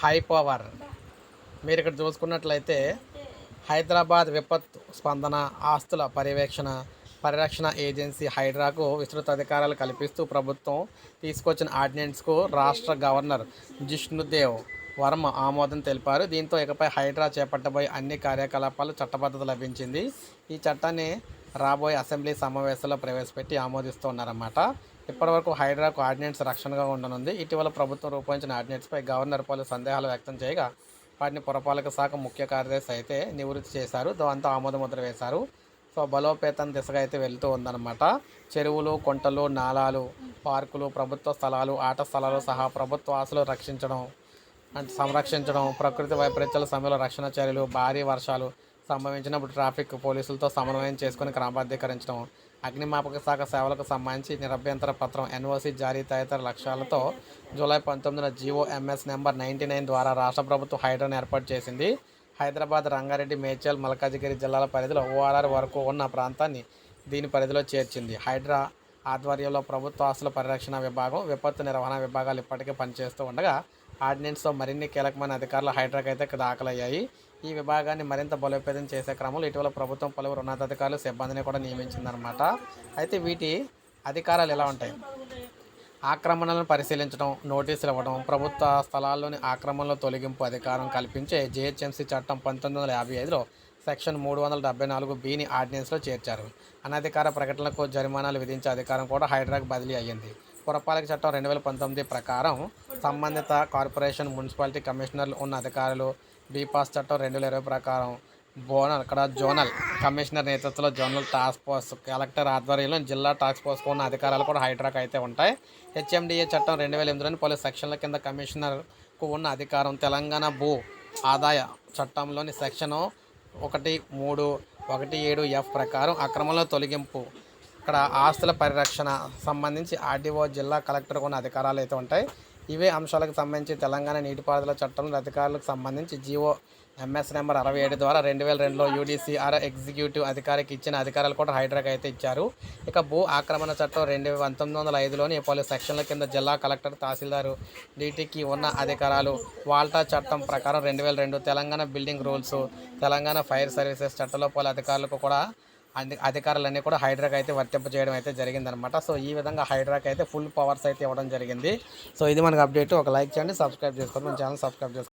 High power మీరు ఇక్కడ చూసుకున్నట్లయితే హైదరాబాద్ విపత్తు స్పందన ఆస్తుల పర్యవేక్షణ పరిరక్షణ ఏజెన్సీ హైడ్రాకు విస్తృత అధికారాలు కల్పిస్తూ ప్రభుత్వం తీసుకొచ్చిన ఆర్డినెన్స్కు రాష్ట్ర గవర్నర్ జిష్ణుదేవ్ వర్మ ఆమోదం తెలిపారు. దీంతో ఇకపై హైడ్రా చేపట్టబోయే అన్ని కార్యకలాపాలు చట్టబద్ధత లభించింది. ఈ చట్టాన్ని రాబోయే అసెంబ్లీ సమావేశాల్లో ప్రవేశపెట్టి ఆమోదిస్తున్నారన్నమాట ఇప్పటివరకు హైడ్రాకు ఆర్డినెన్స్ రక్షణగా ఉండనుంది. ఇటీవల ప్రభుత్వం రూపొందించిన ఆర్డినెన్స్పై గవర్నర్ పలు సందేహాలు వ్యక్తం చేయగా వాటిని పురపాలక శాఖ ముఖ్య కార్యదర్శి అయితే నివృత్తి చేశారు. దాంతో ఆమోదముద్ర వేశారు. సో బలోపేతం దిశగా అయితే వెళ్తూ ఉందన్నమాట. చెరువులు కొంటలు నాలాలు పార్కులు ప్రభుత్వ స్థలాలు ఆట స్థలాలు సహా ప్రభుత్వ ఆశలు రక్షించడం అంటే సంరక్షించడం ప్రకృతి వైపరీత్యాల సమయంలో రక్షణ చర్యలు భారీ వర్షాలు సంభవించినప్పుడు ట్రాఫిక్ పోలీసులతో సమన్వయం చేసుకుని క్రమబద్ధీకరించడం అగ్నిమాపక శాఖ సేవలకు సంబంధించి నిరభ్యంతర పత్రం ఎన్ఓసి జారీ తదితర లక్ష్యాలతో జూలై పంతొమ్మిదిన GO MS number ninety nine ద్వారా రాష్ట్ర ప్రభుత్వం హైడ్రాను ఏర్పాటు చేసింది. హైదరాబాద్ రంగారెడ్డి మేడ్చల్ మల్కాజిగిరి జిల్లాల పరిధిలో ఓఆర్ఆర్ వరకు ఉన్న ప్రాంతాన్ని దీని పరిధిలో చేర్చింది. హైడ్రా ఆధ్వర్యంలో ప్రభుత్వ ఆస్తుల పరిరక్షణ విభాగం విపత్తు నిర్వహణ విభాగాలు ఇప్పటికే పనిచేస్తూ ఉండగా ఆర్డినెన్స్తో మరిన్ని కీలకమైన అధికారులు హైడ్రాక్ అయితే దాఖలయ్యాయి. ఈ విభాగాన్ని మరింత బలోపేతం చేసే క్రమంలో ఇటీవల ప్రభుత్వం పలువురు ఉన్నతాధికారులు సిబ్బందిని కూడా నియమించిందనమాట అయితే వీటి అధికారాలు ఎలా ఉంటాయి? ఆక్రమణలను పరిశీలించడం నోటీసులు ఇవ్వడం ప్రభుత్వ స్థలాల్లోని ఆక్రమణల తొలగింపు అధికారం కల్పించే జేహెచ్ఎంసీ చట్టం పంతొమ్మిది వందల యాభై ఐదులో సెక్షన్ మూడు వందల డెబ్బై నాలుగు బిని ఆర్డినెన్స్లో చేర్చారు. అనధికార ప్రకటనలకు జరిమానాలు విధించే అధికారం కూడా హైడ్రాకు బదిలీ అయ్యింది. పురపాలక చట్టం రెండు వేల పంతొమ్మిది ప్రకారం సంబంధిత కార్పొరేషన్ మున్సిపాలిటీ కమిషనర్లు ఉన్న అధికారులు బీపాస్ చట్టం రెండు వేల ఇరవై ప్రకారం బోనల్ ఇక్కడ జోనల్ కమిషనర్ నేతృత్వంలో జోనల్ టాస్క్ ఫోర్స్ కలెక్టర్ ఆధ్వర్యంలో జిల్లా టాస్క్ ఫోర్స్కు ఉన్న అధికారాలు కూడా హైడ్రాక్ అయితే ఉంటాయి. హెచ్ఎండిఏ చట్టం రెండు వేల ఎనిమిదిలోని పలు సెక్షన్ల కింద కమిషనర్కు ఉన్న అధికారం తెలంగాణ భూ ఆదాయ చట్టంలోని సెక్షను ఒకటి మూడు ఒకటి ఏడు ఎఫ్ ప్రకారం అక్రమంలో తొలగింపు. ఇక్కడ ఆస్తుల పరిరక్షణ సంబంధించి ఆర్డీఓ జిల్లా కలెక్టర్కు ఉన్న అధికారాలు అయితే ఉంటాయి. ఇవే అంశాలకు సంబంధించి తెలంగాణ నీటిపారుదల చట్టంలో అధికారులకు సంబంధించి జీవో ఎంఎస్ నెంబర్ అరవై ఏడు ద్వారా రెండు వేల రెండులో యూడీసీఆర్ ఎగ్జిక్యూటివ్ అధికారికి ఇచ్చిన అధికారాలు కూడా హైడ్రాక్ అయితే ఇచ్చారు. ఇక భూ ఆక్రమణ చట్టం రెండు వేల పంతొమ్మిది వందల ఐదులోని పలు సెక్షన్ల కింద జిల్లా కలెక్టర్ తహసీల్దారు డీటీకి ఉన్న అధికారాలు వాల్టా చట్టం ప్రకారం రెండు వేల రెండు Telangana building rules Telangana fire services చట్టంలో పలు అధికారులకు కూడా అధికారులన్నీ కూడా హైడ్రాకి అయితే వర్తింప చేయడం అయితే జరిగిందనమాట. సో ఈ విధంగా హైడ్రాక్ అయితే ఫుల్ పవర్స్ అయితే ఇవ్వడం జరిగింది. సో ఇది మనకు అప్డేట్. ఒక లైక్ చేయండి సబ్స్క్రైబ్ చేసుకోండి. మన ఛానల్ సబ్స్క్రైబ్ చేసుకోండి.